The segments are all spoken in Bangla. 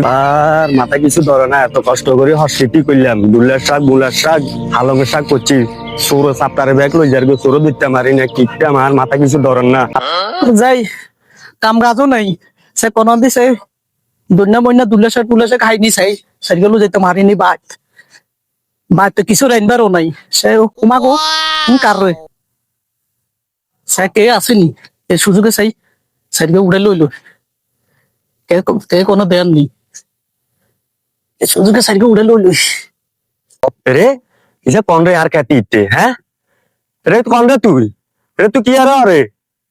আর মাথা কিছু ধরে না, এত কষ্ট করে হসপিটি করলাম। দুলার শাক বুলার শাক হালঙ্গের শাক করছি। সৌর সাপ্তারে ব্যাগ লই যার সৌর দিতে মারি না কিকটা আমার মাথা কিছু ধরেন না। যাই, কাম কাজও নাই। সে কোন দিছে, দুনিয়া মইনা দুলেশে টুলেশে খাই নি চাই সেগুলো যেতে মারিনি বাট বাট তো কিছু রাইনবারও নাই। সে কুমাগো কার রে? সে কে আসেনি? এ সুযোগে চাই সেদিকে উড়ে লইলো। কে কোনো দেন নি এ সুযোগে সেদিকে উড়ে লইলো রে কিসে কোন রে আর কে তিতে হ্যাঁ? রে কোন রে তুই রে তুই কি আর রে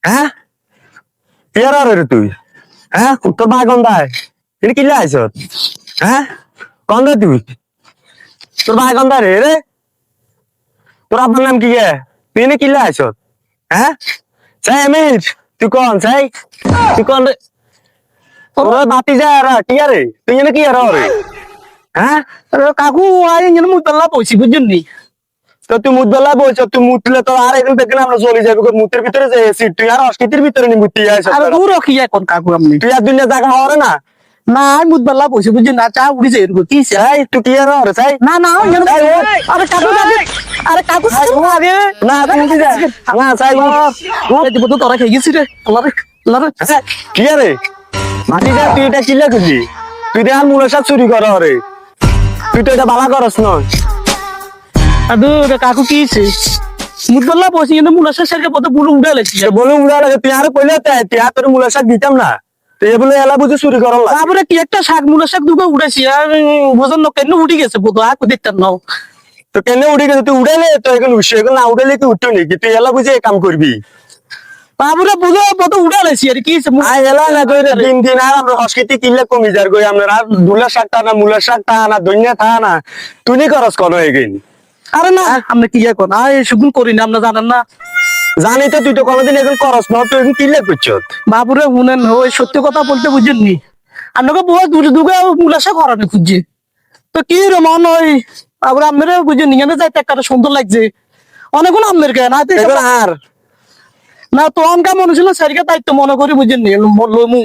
হ্যাঁ? কি আর রে তুই হ্যাঁ? তোর ভাই কোন দায় এটা কিল্লা আইস হ্যাঁ? কোন রে তুই তোর ভাই কোন রে রে। তোর আপনার নাম কি গে? তুই এনে কিল্লা আইস হ্যাঁ? চাই আমির তুই কোন চাই? তুই কোন রে? বাতি যায় আর কি আরে? তুই এনে কি আর রে হ্যাঁ? কাকু আই ইঞ্জিন বুঝছেন নি? তো তুই মুদবেলা বলছো তুই মুতলে তো আর একদিন দেখলে আমরা চলে যাব মুতের ভিতরে যে এসি তুই আর অস্কিতির ভিতরে নি মুতি যাইছ আর দূর কি এখন কাকু আপনি? তুই আর দুনিয়া জায়গা হরে না? না আমি না? চা উড়ি যায় কি চাই তুই কি আর হরে চাই না না। আরে কাকু আরে আরে না চাই এই দিব তো তোরা খেয়ে গেছি রে। আল্লাহ রে কি আরে? মাটি যা তুই এটা চিল্লা খুঁজি তুই দেখার মূলের সাথে চুরি কর হরে তুই তো এটা বালা করস আদু কাকু কি সে মুতবাল্লা পয়সি কিন্তু মুলা শেষের পথে বুলু উড়ে বলে উড়া লাগে তুই আর কইলে তাই তুই আর তোর মূলের সাথে দিতাম না। তুই বলে এলা বুঝে চুরি করার লাগে। তারপরে কি একটা শাক মুলা শাক দুটো উড়েছি আর বোঝান না কেন উঠি গেছে? বোধ আক দেখতাম না। তো কেন উড়ে গেছে? তুই উড়ালে তো এখন উঠছে এখন না উড়ালে তুই উঠতো নাকি তুই এলা বুঝে কাম করবি? তারপরে বুঝে পথে উড়ে লেছি আর কি আই না কই দিন দিন আর আমরা সংস্কৃতি কিল্লে কমি যার কই আমরা আর দুলা শাক মুলা শাক না দইনা থা না তুই নি করস কোন এগিন। আরে না আমরা কি এখন আয় সুগুন করি না আমরা জানেন না। জানি তো তুই তো কোনোদিন এখন করস না তুই এখন কিল্লে করছত। বাবুরে শুনেন ওই সত্যি কথা বলতে বুঝেন নি আপনাকে বহু দূরে দূরে মুলাসা করানো খুঁজছে। তো কি রে মন ওই বাবুরে আপনারা বুঝেন নি এখানে যাইতে একটা সুন্দর লাগছে। অনেকগুলো আপনার কেন আর না তো অনকা মনে ছিল সারিকে দায়িত্ব মনে করি বুঝেন লমু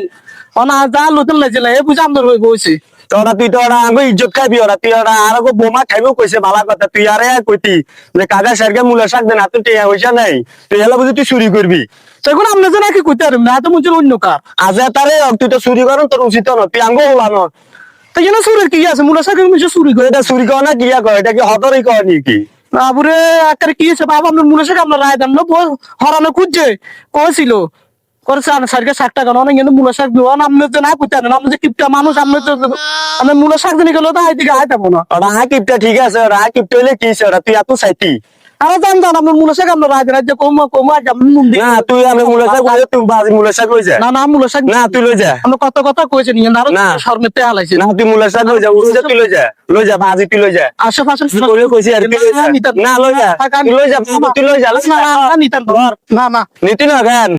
অনা যা লুতেন লাগছিল এ বুঝে আপনার হয়ে বসে তোরা তুই তো ওরা আগে ইজ্জত খাবি ওরা তুই ওরা আর বোমা খাইবো কইছে ভালো কথা তুই আরে কইতি যে কাজা সারকে মুলা শাক দেন তুই টিয়া হইছা নাই তুই এলা বুঝি তুই চুরি করবি। তখন আপনার যে নাকি কইতে পারবেন না তো মুঝে অন্য কার। আজ তারে তুই তো চুরি করন তোর উচিত না তুই আঙ্গ হলা না তো যেন সুরের কি আছে? মুলাসা কি মুঝে চুরি করে। এটা চুরি কর না কিয়া কর এটা কি হতরই কর নাকি? বাবুরে, আকারে কি আছে বাবা আপনার মুলাসা আপনার রায় দেন হরানো খুঁজছে। কইছিল করেছে আমি শাক যে না করতে পারেন আপনি যে কিপটা মানুষ, আপনি তো তো হাইদিকে হাই পাবো না। ওরা হাকিপটা ঠিক আছে ওরা হাকিপটা হইলে কি তুই এত আরে জান জান আপনার মূলা শাক কমা না তুই আমি মুলাশা কই তুই বাজি মুলাশা কই যা না না মূলা শাক না তুই লই যা। আপনি কত কথা না না। শর্মেতে হালাইছে না তুই মুলাশা কই যা উড়ে যা তুই লই যা লই যা বাজি তুই লই যা। আশেপাশে তুই করে কইছি আর তুই লই যা। না লই যা তুই লই যা তুই লই যা লই না নিতান নিতেন না না। নিতি না কেন